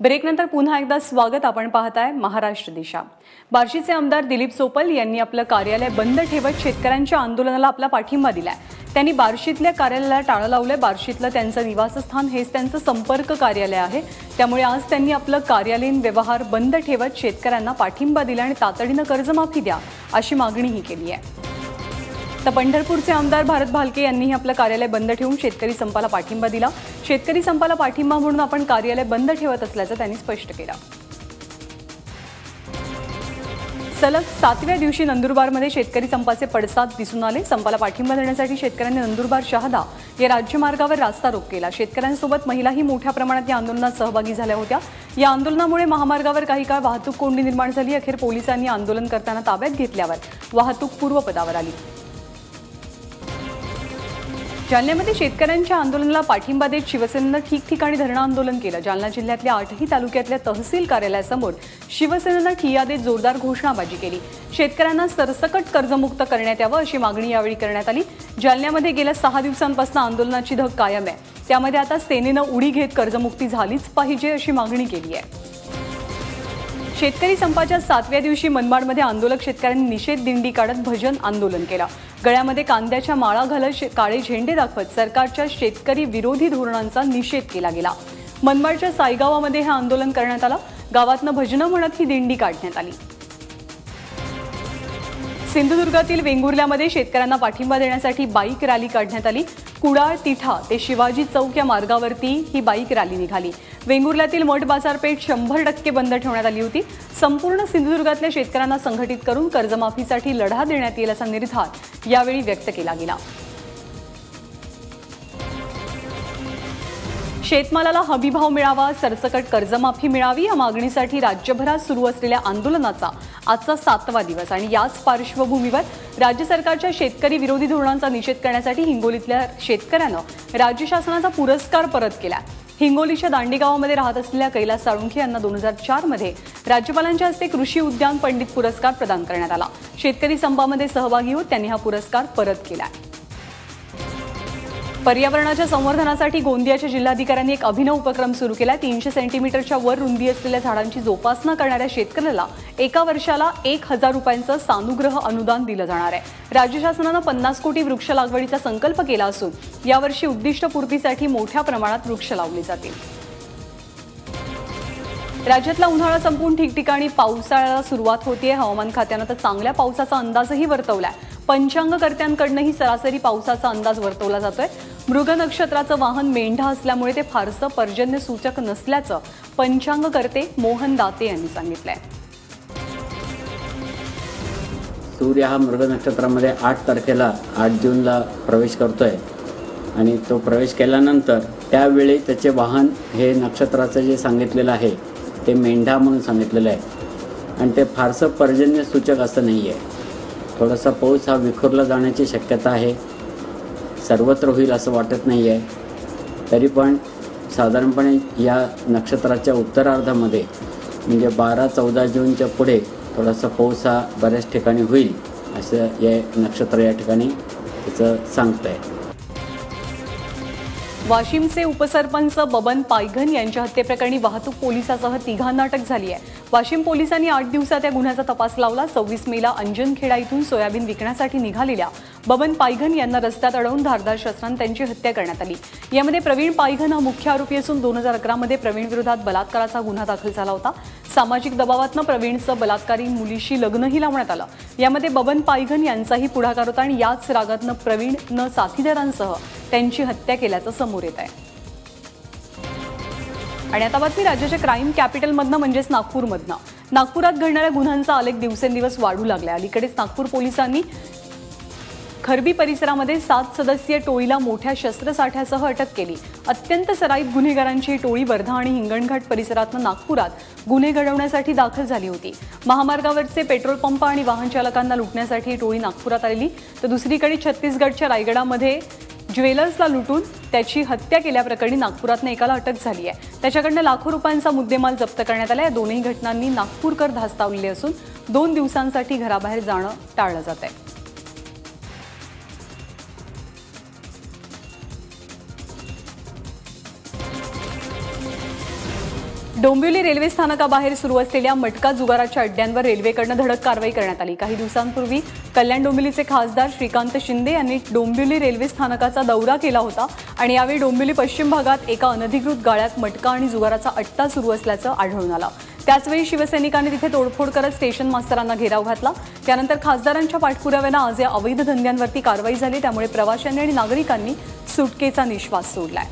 ब्रेकनंतर पुन्हा एकदा स्वागत आपण पाहताय महाराष्ट्र दिशा. बार्शीचे आमदार दिलीप सोपल यांनी आपलं कार्यालय बंद ठेवत शेतकऱ्यांच्या आंदोलनाला आपला पाठिंबा दिलाय. त्यांनी बार्शीतल्या कार्यालयाला टाळं लावलंय. बार्शीतलं त्यांचं निवासस्थान हेच त्यांचं संपर्क कार्यालय आहे. त्यामुळे आज त्यांनी आपलं कार्यालयीन व्यवहार बंद ठेवत शेतकऱ्यांना पाठिंबा दिला आणि तातडीनं कर्जमाफी द्या अशी मागणीही केली आहे. तर पंढरपूरचे आमदार भारत भालके यांनीही आपलं कार्यालय बंद ठेवून शेतकरी संपाला पाठिंबा दिला. शेतकरी संपाला पाठिंबा म्हणून आपण कार्यालय बंद ठेवत असल्याचं त्यांनी स्पष्ट केलं. सलग सातव्या दिवशी नंदुरबारमध्ये शेतकरी संपाचे पडसाद दिसून आले. संपाला पाठिंबा देण्यासाठी शेतकऱ्यांनी नंदुरबार शहादा या राज्यमार्गावर रास्ता रोक केला. शेतकऱ्यांसोबत महिलाही मोठ्या प्रमाणात या आंदोलनात सहभागी झाल्या होत्या. या आंदोलनामुळे महामार्गावर काही काळ वाहतूक कोंडी निर्माण झाली. अखेर पोलिसांनी आंदोलन करताना ताब्यात घेतल्यावर वाहतूक पूर्वपदावर आली. जालन्यामध्ये शेतकऱ्यांच्या आंदोलनाला पाठिंबा देत शिवसेनेनं ठिकठिकाणी धरणं आंदोलन केलं. जालना जिल्ह्यातल्या आठही तालुक्यातल्या तहसील कार्यालयासमोर शिवसेनेनं ठिय्या देत जोरदार घोषणाबाजी केली. शेतकऱ्यांना सरसकट कर्जमुक्त करण्यात यावं अशी मागणी यावेळी करण्यात आली. जालन्यामध्ये गेल्या सहा दिवसांपासून आंदोलनाची धग कायम आहे. त्यामध्ये आता सेनेनं उडी घेत कर्जमुक्ती झालीच पाहिजे अशी मागणी केली आहे. शेतकरी संपाच्या सातव्या दिवशी मनमाडमध्ये आंदोलक शेतकऱ्यांनी निषेध दिंडी काढत भजन आंदोलन केलं. गळ्यामध्ये कांद्याच्या माळा घालत शे- काळे झेंडे दाखवत सरकारच्या शेतकरी विरोधी धोरणांचा निषेध केला गेला. मनमाडच्या साईगावामध्ये हे आंदोलन करण्यात आलं. गावातनं भजनं म्हणत ही दिंडी काढण्यात आली. सिंधुदुर्गातील वेंगुर्ल्यामध्ये शेतकऱ्यांना पाठिंबा देण्यासाठी बाईक रॅली काढण्यात आली. कुडाळ तिठा ते शिवाजी चौक या मार्गावरती ही बाईक रॅली निघाली. वेंगुर्ल्यातील मठ बाजारपेठ शंभर टक्के बंद ठेवण्यात आली होती. संपूर्ण सिंधुदुर्गातल्या शेतकऱ्यांना संघटित करून कर्जमाफीसाठी लढा देण्यात येईल असा निर्धार यावेळी व्यक्त केला गेला. शेतमालाला हमीभाव मिळावा सरसकट कर्जमाफी मिळावी या मागणीसाठी राज्यभरात सुरू असलेल्या आंदोलनाचा आजचा सातवा दिवस. आणि याच पार्श्वभूमीवर राज्य सरकारच्या शेतकरी विरोधी धोरणांचा निषेध करण्यासाठी हिंगोलीतल्या शेतकऱ्यानं राज्य शासनाचा पुरस्कार परत केला. हिंगोलीच्या दांडी गावामध्ये राहत असलेल्या कैलास साळुंखे यांना दोन हजार चारमध्ये राज्यपालांच्या हस्ते कृषी उद्यान पंडित पुरस्कार प्रदान करण्यात आला. शेतकरी संपामध्ये सहभागी होत त्यांनी हा पुरस्कार परत केला. आहे पर्यावरणाच्या संवर्धनासाठी गोंदियाच्या जिल्हाधिकाऱ्यांनी एक अभिनव उपक्रम सुरू केला. तीनशे सेंटीमीटरच्या वर रुंदी असलेल्या झाडांची जोपासना करणाऱ्या शेतकऱ्याला एका वर्षाला एक हजार रुपयांचं सानुग्रह अनुदान दिलं जाणार आहे. राज्य शासनानं पन्नास कोटी वृक्ष लागवडीचा संकल्प केला असून यावर्षी उद्दिष्टपूर्तीसाठी मोठ्या प्रमाणात वृक्ष लावले जातील. राज्यातला उन्हाळा संपून ठिकठिकाणी पावसाळ्याला सुरुवात होतीये. हवामान खात्यानं तर चांगल्या पावसाचा अंदाजही वर्तवलाय. पंचांगकर्त्यांकडनंही सरासरी पावसाचा अंदाज वर्तवला जातोय. मृग नक्षत्राचं वाहन मेंढा असल्यामुळे ते फारसं पर्जन्य सूचक नसल्याचं पंचांगकर्ते मोहन दाते यांनी सांगितलंय. सूर्य हा मृग नक्षत्रामध्ये आठ तारखेला आठ जूनला प्रवेश करतोय. आणि तो प्रवेश केल्यानंतर त्यावेळी त्याचे वाहन हे नक्षत्राचं जे सांगितलेलं आहे ते मेंढा म्हणून सांगितलेलं आहे. आणि ते फारसं पर्जन्य सूचक असं नाही आहे थोडासा पाऊस हा विखुरला जाण्याची शक्यता आहे. सर्वत्र होईल असं वाटत नाही आहे तरी पण साधारणपणे या नक्षत्राच्या उत्तरार्धामध्ये म्हणजे बारा चौदा जूनच्या पुढे थोडासा पाऊस हा बऱ्याच ठिकाणी होईल असं या नक्षत्र या ठिकाणी त्याचं सांगतं आहे वाशिमचे उपसरपंच बबन पायघन यांच्या हत्येप्रकरणी वाहतूक पोलिसासह तिघांना अटक झाली आहे. वाशिम पोलिसांनी आठ दिवसात या गुन्ह्याचा तपास लावला. सव्वीस मेला अंजनखेडा इथून सोयाबीन विकण्यासाठी निघालेल्या बबन पायघन यांना रस्त्यात अडवून धारदार शस्त्रांनी त्यांची हत्या करण्यात आली. यामध्ये प्रवीण पायघन हा मुख्य आरोपी असून दोन हजार अकरामध्ये प्रवीण विरोधात बलात्काराचा गुन्हा दाखल झाला होता. सामाजिक दबावातनं प्रवीणचं बलात्कारी मुलीशी लग्नही लावण्यात आलं. यामध्ये बबन पायघन यांचाही पुढाकार होता आणि याच रागातनं प्रवीणनं साथीदारांसह त्यांची हत्या केल्याचं समोर येत आहे. आणि आता बातमी राज्याच्या क्राईम कॅपिटलमधनं म्हणजेच नागपूरमधनं. नागपुरात घडणाऱ्या गुन्ह्यांचा आलेख दिवसेंदिवस वाढू लागला अलीकडेच नागपूर पोलिसांनी खरबी परिसरामध्ये सात सदस्यीय टोळीला मोठ्या शस्त्रसाठ्यासह अटक केली. अत्यंत सराईत गुन्हेगारांची ही टोळी वर्धा आणि हिंगणघाट परिसरातनं नागपुरात गुन्हे घडवण्यासाठी दाखल झाली होती. महामार्गावरचे पेट्रोल पंप आणि वाहन चालकांना लुटण्यासाठी ही टोळी नागपुरात आलेली. तर दुसरीकडे छत्तीसगडच्या रायगडामध्ये ज्वेलर्सला लुटून त्याची हत्या केल्याप्रकरणी नागपुरातनं एकाला अटक झाली आहे. त्याच्याकडनं लाखो रुपयांचा मुद्देमाल जप्त करण्यात आला या दोन्ही घटनांनी नागपूरकर धास्तावलेले असून दोन दिवसांसाठी घराबाहेर जाणं टाळलं जात आहे डोंबिवली रेल्वे स्थानकाबाहेर सुरू असलेल्या मटका जुगाराच्या अड्ड्यांवर रेल्वेकडनं धडक कारवाई करण्यात आली. काही दिवसांपूर्वी कल्याण डोंबिवलीचे खासदार श्रीकांत शिंदे यांनी डोंबिवली रेल्वे स्थानकाचा दौरा केला होता आणि यावेळी डोंबिवली पश्चिम भागात एका अनधिकृत गाळ्यात मटका आणि जुगाराचा अट्टा सुरू असल्याचं आढळून आलं. त्याचवेळी शिवसैनिकांनी तिथे तोडफोड करत स्टेशन मास्तरांना घेराव घातला. त्यानंतर खासदारांच्या पाठपुराव्यानं आज या अवैध धंद्यांवरती कारवाई झाली. त्यामुळे प्रवाशांनी आणि नागरिकांनी सुटकेचा निश्वास सोडलाय.